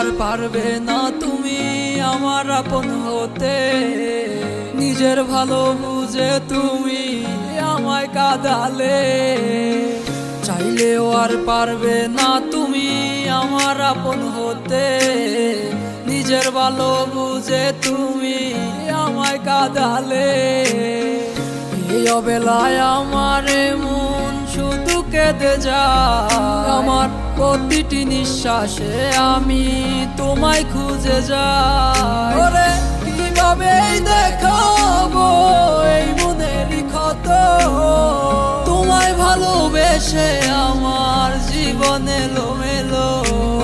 আর পারবে না তুমি আমার আপন হতে। নিজের ভালো বুঝে তুমি আমায় কাদালে। চাইলেও আর পারবে না তুমি আমার আপন হতে। নিজের ভালো বুঝে তুমি আমায় কাদালে। এই অবেলায় আমার মন শুধু কেঁদে যা আমার প্রতিটি নিঃশ্বাসে আমি তোমায় খুঁজে ওরে কীভাবে দেখাবো এই মনের ক্ষত? তোমায় ভালোবেসে আমার জীবন এলো মেলো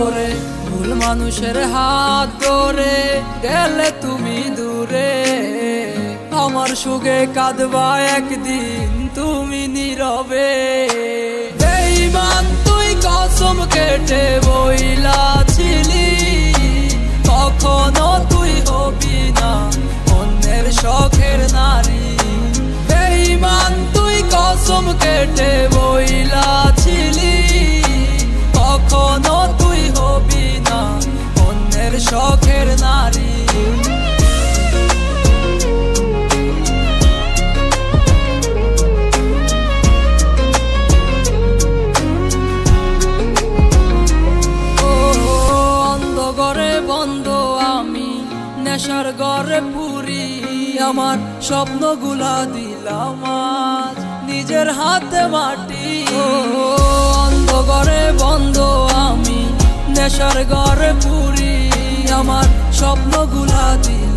ওরে ভুল মানুষের হাত ধরে গেলে তুমি দূরে। আমার সুখে কাঁদবা একদিন তুমি নীরবে। বেঈমান তুই কসম কেটে বইলা। কখনো তুই হবি না, অন্যের শখের নারী। বেঈমান, তুই কসম কেটে বইলা ছিলি। কখনো তুই হবি না, অন্যের শখের নারী। নেশার গড়ে পুরি আমার স্বপ্নগুলা দিলাম আজ। নিজের হাতে মাটি। ও অন্ধঘরে বন্ধ আমি। নেশার গড়ে পুরি আমার স্বপ্নগুলা দিলাম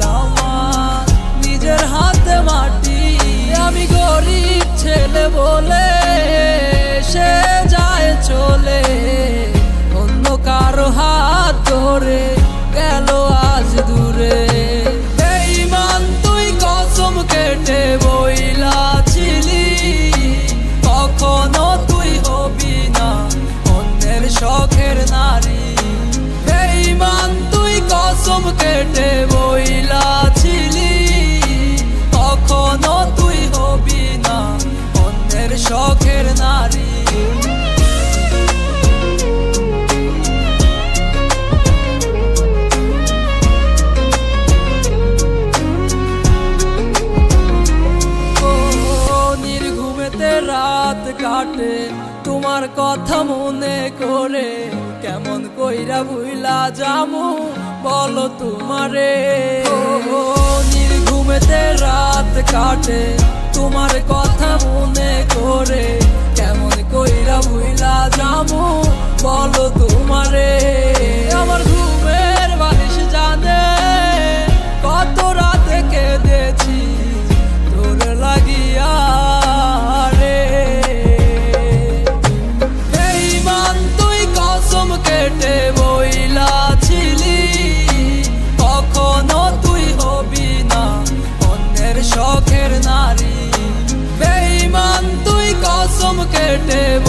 কাটে তোমার কথা মনে করে কেমন কইরা বুইলা যামু বলো তোমারে। ও, নির্ঘুমেতে রাত কাটে, তোমার কথা মনে করে কেমন কইরা বুইলা যামু বলো তোমারে কেটে